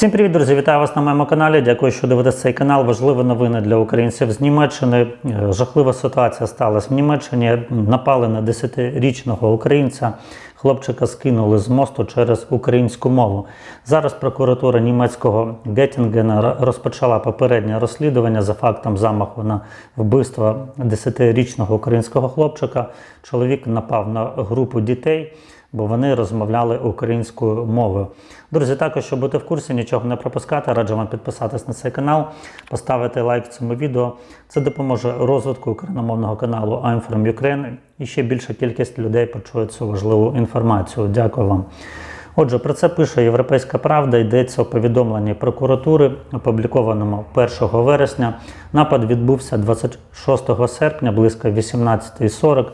Всім привіт, друзі! Вітаю вас на моєму каналі. Дякую, що дивитесь цей канал. Важливі новини для українців з Німеччини. Е, Жахлива ситуація сталася в Німеччині. Напали на 10-річного українця. Хлопчика скинули з мосту через українську мову. Зараз прокуратура німецького Геттінгена розпочала попереднє розслідування за фактом замаху на вбивство 10-річного українського хлопчика. Чоловік напав на групу дітей бо вони розмовляли українською мовою. Друзі, також, щоб бути в курсі, нічого не пропускати, раджу вам підписатись на цей канал, поставити лайк цьому відео. Це допоможе розвитку україномовного каналу I'm from Ukraine і ще більша кількість людей почує цю важливу інформацію. Дякую вам. Отже, про це пише Європейська Правда. Йдеться у повідомленні прокуратури, опублікованому 1 вересня. Напад відбувся 26 серпня близько 18.40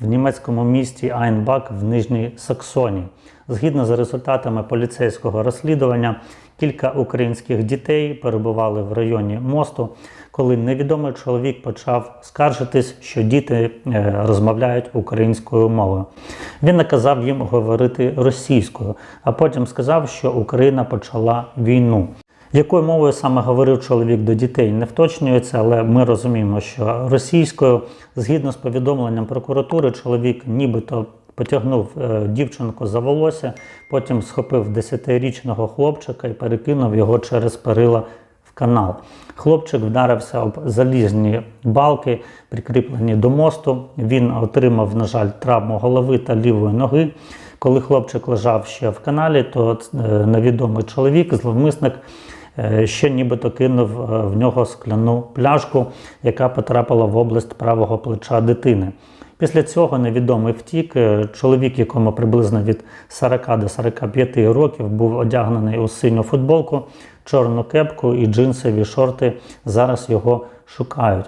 в німецькому місті Айнбак в Нижній Саксонії. Згідно з результатами поліцейського розслідування, кілька українських дітей перебували в районі мосту, коли невідомий чоловік почав скаржитись, що діти е, розмовляють українською мовою. Він наказав їм говорити російською, а потім сказав, що Україна почала війну. Якою мовою саме говорив чоловік до дітей, не вточнюється, але ми розуміємо, що російською, згідно з повідомленням прокуратури, чоловік нібито потягнув е, дівчинку за волосся, потім схопив 10-річного хлопчика і перекинув його через перила в канал. Хлопчик вдарився об залізні балки, прикріплені до мосту. Він отримав, на жаль, травму голови та лівої ноги. Коли хлопчик лежав ще в каналі, то е, невідомий чоловік, зловмисник. Е, ще нібито кинув е, в нього скляну пляшку, яка потрапила в область правого плеча дитини. Після цього невідомий втік. Е, чоловік, якому приблизно від 40 до 45 років, був одягнений у синю футболку, чорну кепку і джинсові шорти. Зараз його шукають.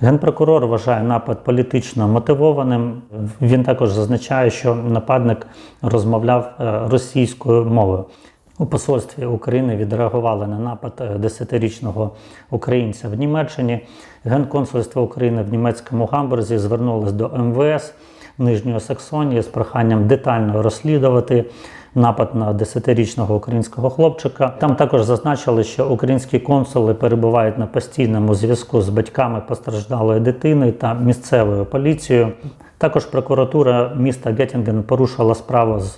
Генпрокурор вважає напад політично мотивованим. Він також зазначає, що нападник розмовляв російською мовою. У посольстві України відреагували на напад 10-річного українця в Німеччині. Генконсульство України в німецькому гамбурзі звернулось до МВС Нижньої Саксонії з проханням детально розслідувати напад на 10-річного українського хлопчика. Там також зазначили, що українські консули перебувають на постійному зв'язку з батьками постраждалої дитини та місцевою поліцією. Також прокуратура міста Геттінген порушила справу з,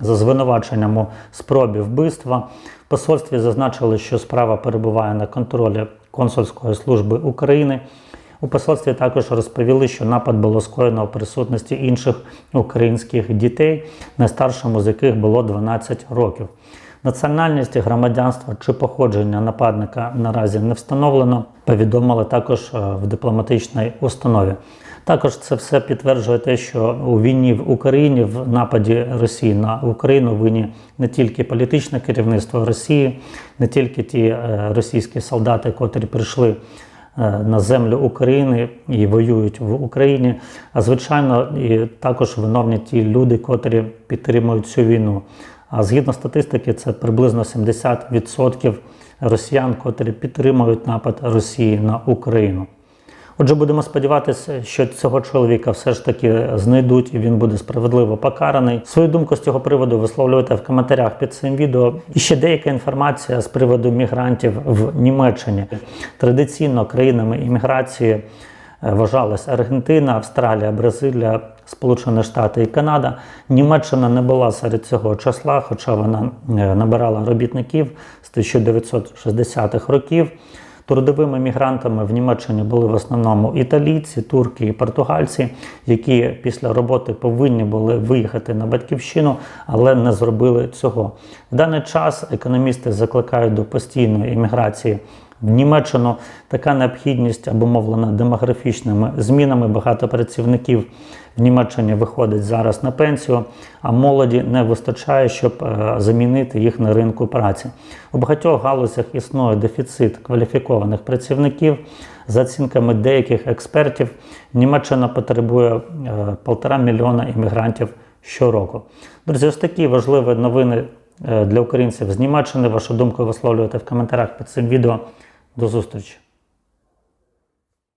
за звинуваченням у спробі вбивства. В посольстві зазначили, що справа перебуває на контролі консульської служби України. У посольстві також розповіли, що напад було скоєно у присутності інших українських дітей, найстаршому з яких було 12 років. Національність, громадянство чи походження нападника наразі не встановлено. Повідомили також е, в дипломатичній установі. Також це все підтверджує те, що у війні в Україні в нападі Росії на Україну винні не тільки політичне керівництво Росії, не тільки ті е, російські солдати, котрі прийшли. Е, на землю України і воюють в Україні, а звичайно, і також виновні ті люди, котрі підтримують цю війну. А згідно статистики, це приблизно 70% росіян, котрі підтримують напад Росії на Україну. Отже, будемо сподіватися, що цього чоловіка все ж таки знайдуть і він буде справедливо покараний. Свою думку з цього приводу висловлюйте в коментарях під цим відео. І ще деяка інформація з приводу мігрантів в Німеччині. Традиційно країнами імміграції е, вважалась Аргентина, Австралія, Бразилія, Сполучені Штати і Канада. Німеччина не була серед цього числа, хоча вона е, набирала робітників з 1960-х років. Трудовими мігрантами в Німеччині були в основному італійці, турки і португальці, які після роботи повинні були виїхати на батьківщину, але не зробили цього. В даний час економісти закликають до постійної імміграції. В Німеччину така необхідність обумовлена демографічними змінами. Багато працівників в Німеччині виходить зараз на пенсію, а молоді не вистачає, щоб е, замінити їх на ринку праці. У багатьох галузях існує дефіцит кваліфікованих працівників. За оцінками деяких експертів, Німеччина потребує е, полтора мільйона іммігрантів щороку. Друзі, ось такі важливі новини е, для українців з Німеччини. Вашу думку висловлюєте в коментарях під цим відео. До зустрічі!